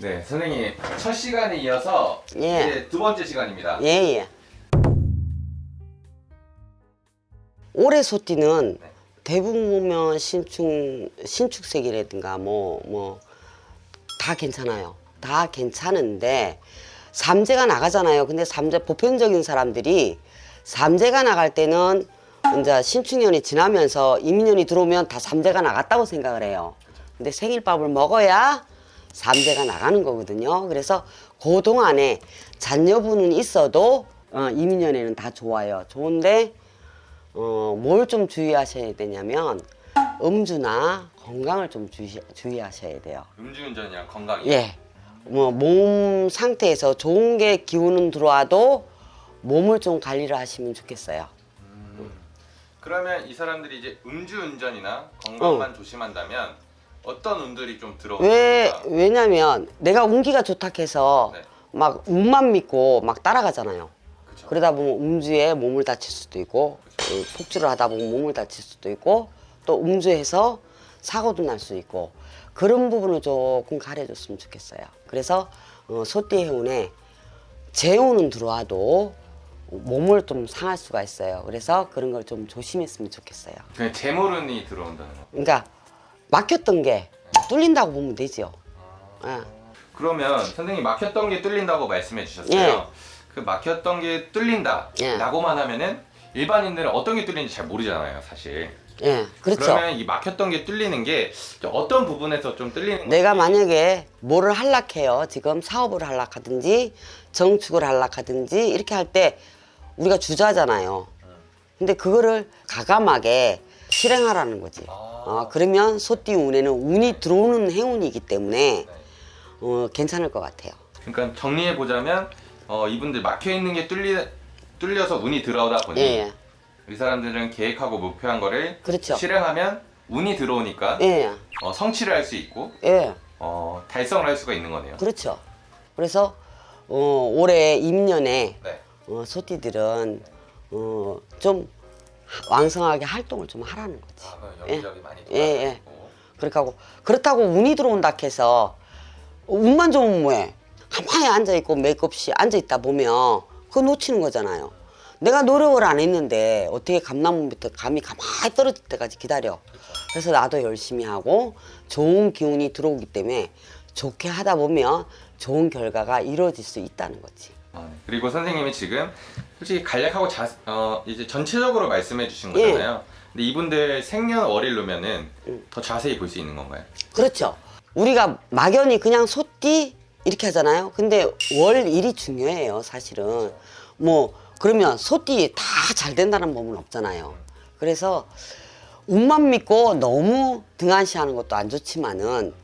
네, 선생님 첫 시간에 이어서 예. 이제 두 번째 시간입니다. 예, 예. 올해 소띠는 네. 대부분 보면 신축, 신축색이라든가 뭐, 뭐, 다 괜찮아요. 다 괜찮은데, 삼재가 나가잖아요. 근데 삼재, 보편적인 사람들이 삼재가 나갈 때는 이제 신축년이 지나면서 이민년이 들어오면 다 삼재가 나갔다고 생각을 해요. 근데 생일밥을 먹어야 삼재가 나가는 거거든요. 그래서 그 동안에 잔여분은 있어도 어, 이민년에는 다 좋아요. 좋은데 어, 뭘 좀 주의하셔야 되냐면 음주나 건강을 좀 주의, 주의하셔야 돼요. 음주운전이랑 건강이. 예. 뭐 몸 상태에서 좋은 게 기운은 들어와도 몸을 좀 관리를 하시면 좋겠어요. 그러면 이 사람들이 이제 음주운전이나 어. 건강만 조심한다면 어떤 운들이 좀 들어오는 왜? 왜냐면 내가 운기가 좋다 해서 네. 막 운만 믿고 막 따라가잖아요. 그쵸. 그러다 보면 음주에 몸을 다칠 수도 있고 어, 폭주를 하다 보면 몸을 다칠 수도 있고 또 음주해서 사고도 날 수 있고 그런 부분을 조금 가려줬으면 좋겠어요. 그래서 어, 소띠 해운에 재운은 들어와도 몸을 좀 상할 수가 있어요. 그래서 그런 걸 좀 조심했으면 좋겠어요. 그냥 재물운이 들어온다는 거. 그러니까 막혔던 게 뚫린다고 보면 되죠. 예. 그러면 선생님 막혔던 게 뚫린다고 말씀해 주셨어요. 예. 그 막혔던 게 뚫린다라고만 하면은 일반인들은 어떤 게 뚫리는지 잘 모르잖아요, 사실. 예, 그렇죠. 그러면 이 막혔던 게 뚫리는 게 어떤 부분에서 좀 뚫리는 내가 건지. 만약에 뭐를 할락해요. 지금 사업을 할락하든지 정축을 할락하든지 이렇게 할 때 우리가 주자잖아요. 근데 그거를 가감하게 실행하라는 거지. 아. 어, 그러면 소띠 운에는 운이 들어오는 행운이기 때문에 네. 어, 괜찮을 것 같아요. 그러니까 정리해 보자면 어, 이분들 막혀 있는 게 뚫리 뚫려서 운이 들어오다 보니 예, 예. 이 사람들은 계획하고 목표한 거를 그렇죠. 실행하면 운이 들어오니까 예, 어, 성취를 할 수 있고 예. 어, 달성을 할 수가 있는 거네요. 그렇죠. 그래서 어, 올해 임년에 네. 어, 소띠들은 어, 좀 왕성하게 활동을 좀 하라는 거지. 아, 그럼 여기저기 많이 예, 예. 돌아다니고. 그렇게 하고 그렇다고 운이 들어온다 해서 운만 좋으면 뭐해? 가만히 앉아 있고 맥 없이 앉아 있다 보면 그거 놓치는 거잖아요. 내가 노력을 안 했는데 어떻게 감나무부터 감이 가만히 떨어질 때까지 기다려. 그래서 나도 열심히 하고 좋은 기운이 들어오기 때문에 좋게 하다 보면 좋은 결과가 이루어질 수 있다는 거지. 아, 네. 그리고 선생님이 지금 솔직히 간략하고 자, 어, 이제 전체적으로 말씀해 주신 예. 거잖아요. 근데 이분들 생년월일로면은 더 자세히 볼 수 있는 건가요? 그렇죠. 우리가 막연히 그냥 소띠 이렇게 하잖아요. 근데 월일이 중요해요, 사실은. 뭐 그러면 소띠 다 잘 된다는 법은 없잖아요. 그래서 운만 믿고 너무 등한시하는 것도 안 좋지만은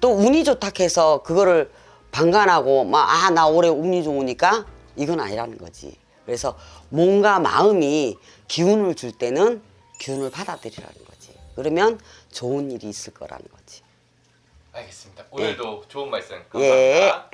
또 운이 좋다 해서 그거를 방관하고 막 아 나 올해 운이 좋으니까 이건 아니라는 거지. 그래서 몸과 마음이 기운을 줄 때는 기운을 받아들이라는 거지. 그러면 좋은 일이 있을 거라는 거지. 알겠습니다. 오늘도 좋은 말씀 예. 감사합니다.